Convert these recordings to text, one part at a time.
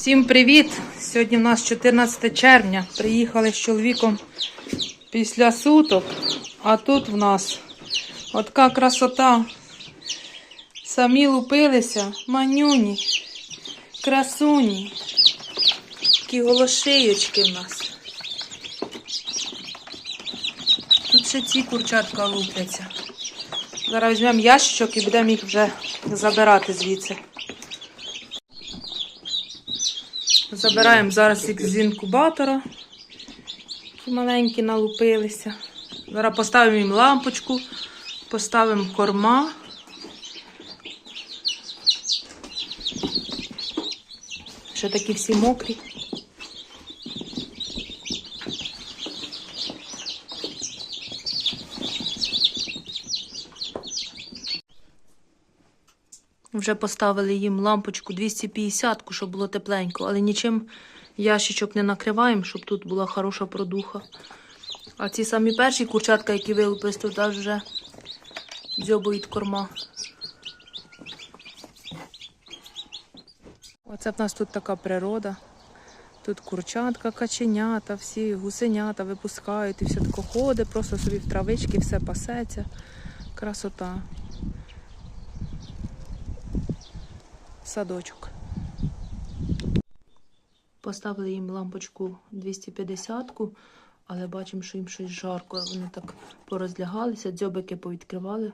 Всім привіт! Сьогодні в нас 14 червня. Приїхали з чоловіком після суток, а тут в нас от така красота. Самі лупилися, манюні, красуні. Такі голошиючки в нас. Тут ще ці курчатка лупляться. Зараз візьмемо ящичок і будемо їх вже забирати звідси. Забираємо зараз їх з інкубатора. Такі маленькі налупилися. Зараз поставимо їм лампочку, поставимо корма. Ще такі всі мокрі. Вже поставили їм лампочку 250, щоб було тепленько, але нічим ящичок не накриваємо, щоб тут була хороша продуха. А ці самі перші курчатка, які вилупились, тут вже дзьобують корма. Оце в нас тут така природа. Тут курчатка, каченята, всі гусенята випускають і все тако ходить, просто собі в травички, все пасеться. Красота. Садочок. Поставили їм лампочку 250-ку, але бачимо, що їм щось жарко. Вони так порозлягалися, дзьобики повідкривали.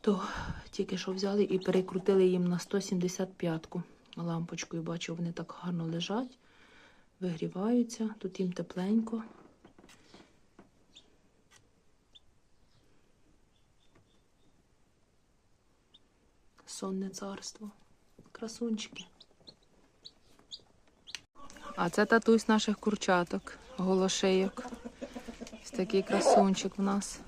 То тільки що взяли і перекрутили їм на 175-ку лампочку. І бачу, вони так гарно лежать, вигріваються, тут їм тепленько. Сонне царство. Красунчики. А це татусь наших курчаток, голошейок. Ось такий красунчик в нас.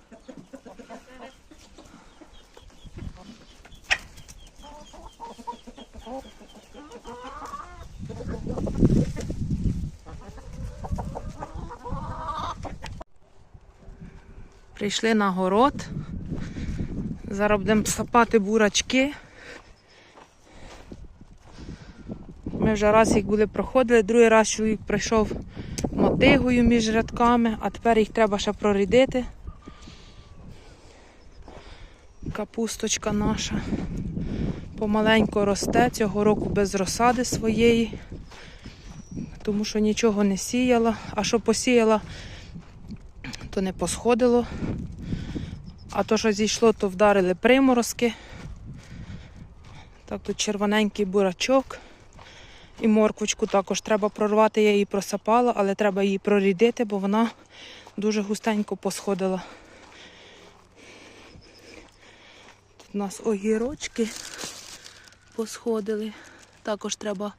Прийшли на город. Зараз будемо сапати бурачки. Ми вже раз їх були проходили, другий раз чоловік прийшов мотигою між рядками, а тепер їх треба ще прорідити. Капусточка наша помаленько росте, цього року без розсади своєї, тому що нічого не сіяла, а що посіяла, то не посходило. А то, що зійшло, то вдарили приморозки. Так, тут червоненький бурачок. І морквочку також треба прорвати, я її просапала, але треба її прорідити, бо вона дуже густенько посходила. Тут у нас огірочки посходили. Також треба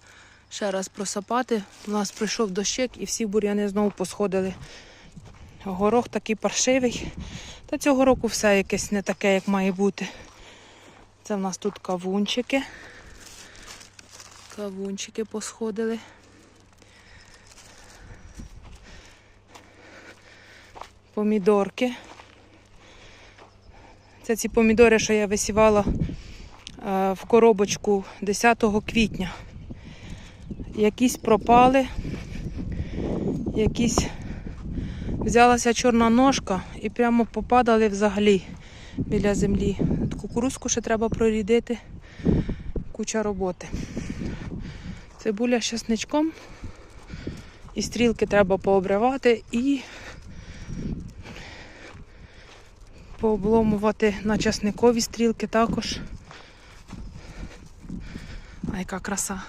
ще раз просапати. У нас прийшов дощик і всі бур'яни знову посходили. Горох такий паршивий. Та цього року все якесь не таке, як має бути. Це в нас тут кавунчики. Кавунчики посходили. Помідорки. Це ці помідори, що я висівала е, в коробочку 10 квітня. Якісь пропали, якісь взялася чорна ножка і прямо попадали взагалі біля землі. Кукурузку ще треба прорідити, куча роботи. Цибуля з часничком. І стрілки треба пообривати і пообломувати на часникові стрілки також. А яка краса.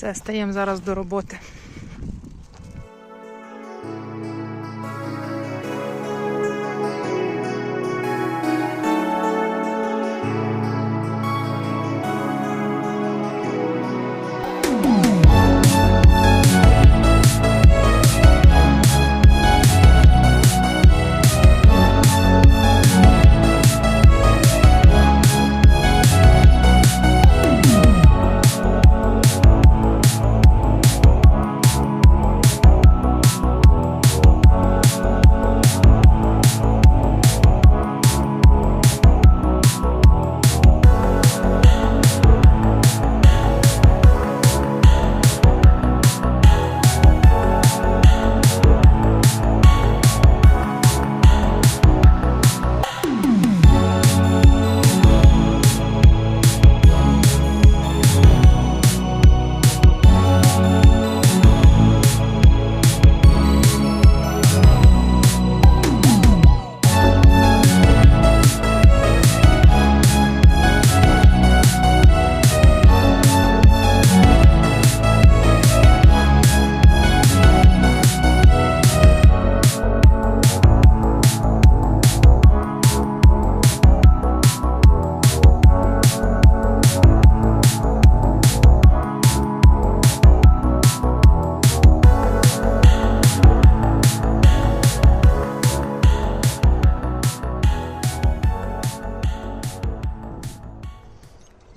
Все, стаємо зараз до роботи.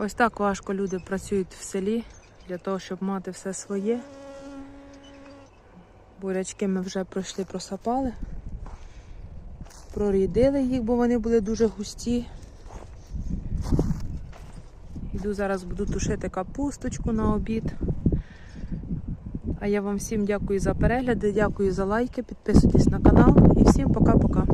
Ось так важко люди працюють в селі для того, щоб мати все своє. Бурячки ми вже пройшли, просапали. Прорідили їх, бо вони були дуже густі. Йду зараз буду тушити капусточку на обід. А я вам всім дякую за перегляди, дякую за лайки, підписуйтесь на канал і всім пока-пока.